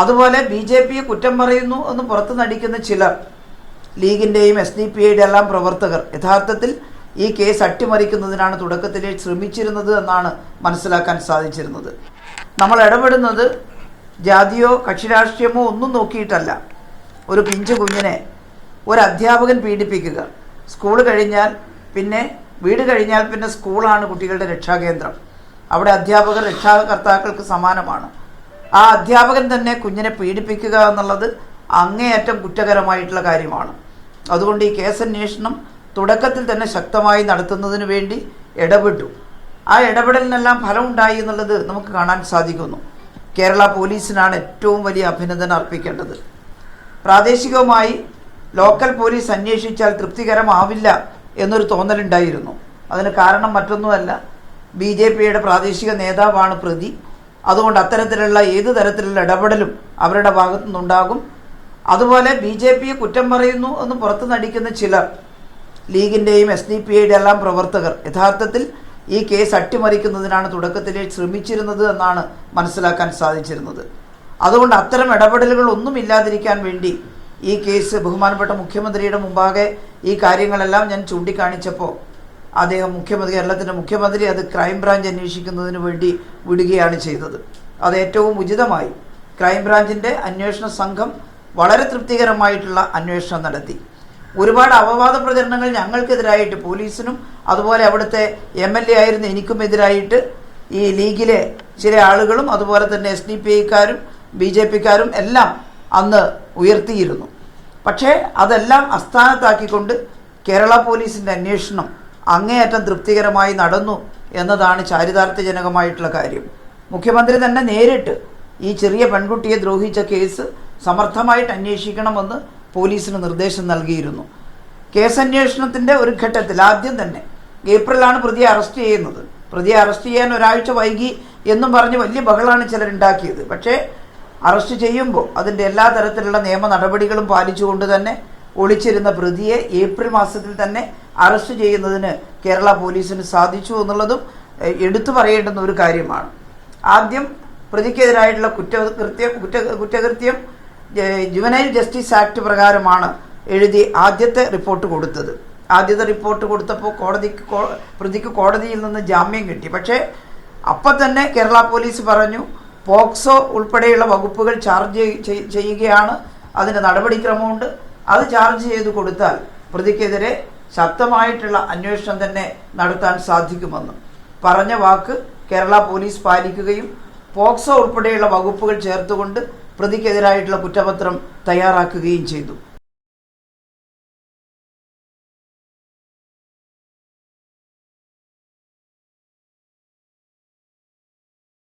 അതുപോലെ B J പിയെ കുറ്റം പറയുന്നു എന്ന് പുറത്തു നടിക്കുന്ന ചിലർ ലീഗിന്റെയും എസ് ഡി പി ഐയുടെ എല്ലാം പ്രവർത്തകർ യഥാർത്ഥത്തിൽ ഈ കേസ് അട്ടിമറിക്കുന്നതിനാണ് തുടക്കത്തിൽ ശ്രമിച്ചിരുന്നത് എന്നാണ് മനസ്സിലാക്കാൻ സാധിച്ചിരുന്നത്. നമ്മൾ ഇടപെടുന്നത് ജാതിയോ കക്ഷി രാഷ്ട്രീയമോ ഒന്നും നോക്കിയിട്ടല്ല. ഒരു പിഞ്ചു കുഞ്ഞിനെ ഒരു അധ്യാപകൻ പീഡിപ്പിക്കുക. സ്കൂൾ കഴിഞ്ഞാൽ പിന്നെ വീട് കഴിഞ്ഞാൽ പിന്നെ സ്കൂളാണ് കുട്ടികളുടെ രക്ഷാകേന്ദ്രം. അവിടെ അധ്യാപകർ രക്ഷാകർത്താക്കൾക്ക് സമാനമാണ്. ആ അധ്യാപകൻ തന്നെ കുഞ്ഞിനെ പീഡിപ്പിക്കുക എന്നുള്ളത് അങ്ങേയറ്റം കുറ്റകരമായിട്ടുള്ള കാര്യമാണ്. അതുകൊണ്ട് ഈ കേസ് അന്വേഷണം തുടക്കത്തിൽ തന്നെ ശക്തമായി നടത്തുന്നതിന് വേണ്ടി ഇടപെട്ടു. ആ ഇടപെടലിനെല്ലാം ഫലമുണ്ടായി എന്നുള്ളത് നമുക്ക് കാണാൻ സാധിക്കുന്നു. കേരള പോലീസിനാണ് ഏറ്റവും വലിയ അഭിനന്ദനം അർപ്പിക്കേണ്ടത്. പ്രാദേശികവുമായി ലോക്കൽ പോലീസ് അന്വേഷിച്ചാൽ തൃപ്തികരമാവില്ല എന്നൊരു തോന്നലുണ്ടായിരുന്നു. അതിന് കാരണം മറ്റൊന്നുമല്ല. ബി ജെ പിയുടെ പ്രാദേശിക നേതാവാണ് പ്രതി. അതുകൊണ്ട് അത്തരത്തിലുള്ള ഏത് തരത്തിലുള്ള ഇടപെടലും അവരുടെ ഭാഗത്തു നിന്നുണ്ടാകും അതുപോലെ ബി ജെ പിയെ കുറ്റം പറയുന്നു എന്ന് പുറത്തു നടിക്കുന്ന ചിലർ ലീഗിന്റെയും എസ് ഡി പി ഐയുടെ എല്ലാം പ്രവർത്തകർ യഥാർത്ഥത്തിൽ ഈ കേസ് അട്ടിമറിക്കുന്നതിനാണ് തുടക്കത്തിൽ ശ്രമിച്ചിരുന്നത് എന്നാണ് മനസ്സിലാക്കാൻ സാധിച്ചിരുന്നത്. അതുകൊണ്ട് അത്തരം ഇടപെടലുകൾ ഒന്നും ഇല്ലാതിരിക്കാൻ വേണ്ടി ഈ കേസ് ബഹുമാനപ്പെട്ട മുഖ്യമന്ത്രിയുടെ മുമ്പാകെ ഈ കാര്യങ്ങളെല്ലാം ഞാൻ ചൂണ്ടിക്കാണിച്ചപ്പോൾ അദ്ദേഹം മുഖ്യമന്ത്രി കേരളത്തിന്റെ മുഖ്യമന്ത്രി അത് ക്രൈംബ്രാഞ്ച് അന്വേഷിക്കുന്നതിന് വേണ്ടി വിടുകയാണ് ചെയ്തത്. അത് ഏറ്റവും ഉചിതമായി ക്രൈംബ്രാഞ്ചിന്റെ അന്വേഷണ സംഘം വളരെ തൃപ്തികരമായിട്ടുള്ള അന്വേഷണം നടത്തി. ഒരുപാട് അപവാദ പ്രചരണങ്ങൾ ഞങ്ങൾക്കെതിരായിട്ട് പോലീസിനും അതുപോലെ അവിടുത്തെ എം എൽ എ ആയിരുന്ന എനിക്കും എതിരായിട്ട് ഈ ലീഗിലെ ചില ആളുകളും അതുപോലെ തന്നെ എസ് ഡി പി ഐക്കാരും ബി ജെ പിക്കാരും എല്ലാം അന്ന് ഉയർത്തിയിരുന്നു. പക്ഷേ അതെല്ലാം അസ്ഥാനത്താക്കിക്കൊണ്ട് കേരള പോലീസിന്റെ അന്വേഷണം അങ്ങേയറ്റം തൃപ്തികരമായി നടന്നു എന്നതാണ് ചാരിതാർത്ഥ്യജനകമായിട്ടുള്ള കാര്യം. മുഖ്യമന്ത്രി തന്നെ നേരിട്ട് ഈ ചെറിയ പെൺകുട്ടിയെ ദ്രോഹിച്ച കേസ് സമർത്ഥമായിട്ട് അന്വേഷിക്കണമെന്ന് പോലീസിന് നിർദ്ദേശം നൽകിയിരുന്നു. കേസന്വേഷണത്തിന്റെ ഒരു ഘട്ടത്തിൽ ആദ്യം തന്നെ ഏപ്രിലാണ് പ്രതിയെ അറസ്റ്റ് ചെയ്യുന്നത്. പ്രതിയെ അറസ്റ്റ് ചെയ്യാൻ ഒരാഴ്ച വൈകി എന്നും പറഞ്ഞ് വലിയ ബഹളാണ് ചിലരുണ്ടാക്കിയത്. പക്ഷേ അറസ്റ്റ് ചെയ്യുമ്പോൾ അതിന്റെ എല്ലാ തരത്തിലുള്ള നിയമ നടപടികളും പാലിച്ചുകൊണ്ട് തന്നെ ഒളിച്ചിരുന്ന പ്രതിയെ ഏപ്രിൽ മാസത്തിൽ തന്നെ അറസ്റ്റ് ചെയ്യുന്നതിന് കേരള പോലീസിന് സാധിച്ചു എന്നുള്ളതും എടുത്തു പറയേണ്ടുന്ന ഒരു കാര്യമാണ്. ആദ്യം പ്രതിക്കെതിരായിട്ടുള്ള കുറ്റകൃത്യം കുറ്റ കുറ്റകൃത്യം ജുവനൈൽ ജസ്റ്റിസ് ആക്ട് പ്രകാരമാണ് എഴുതി ആദ്യത്തെ റിപ്പോർട്ട് കൊടുത്തത്. ആദ്യത്തെ റിപ്പോർട്ട് കൊടുത്തപ്പോൾ കോടതിക്ക് പ്രതിക്ക് കോടതിയിൽ നിന്ന് ജാമ്യം കിട്ടി. പക്ഷേ അപ്പം തന്നെ കേരള പോലീസ് പറഞ്ഞു പോക്സോ ഉൾപ്പെടെയുള്ള വകുപ്പുകൾ ചാർജ് ചെയ്യുകയാണ് അതിന്റെ നടപടിക്രമമുണ്ട്. അത് ചാർജ് ചെയ്ത് കൊടുത്താൽ പ്രതിക്കെതിരെ ശക്തമായിട്ടുള്ള അന്വേഷണം തന്നെ നടത്താൻ സാധിക്കുമെന്നും. പറഞ്ഞ വാക്ക് കേരള പോലീസ് പാലിക്കുകയും പോക്സോ ഉൾപ്പെടെയുള്ള വകുപ്പുകൾ ചേർത്തുകൊണ്ട് പ്രതിക്കെതിരായിട്ടുള്ള കുറ്റപത്രം തയ്യാറാക്കുകയും ചെയ്തു.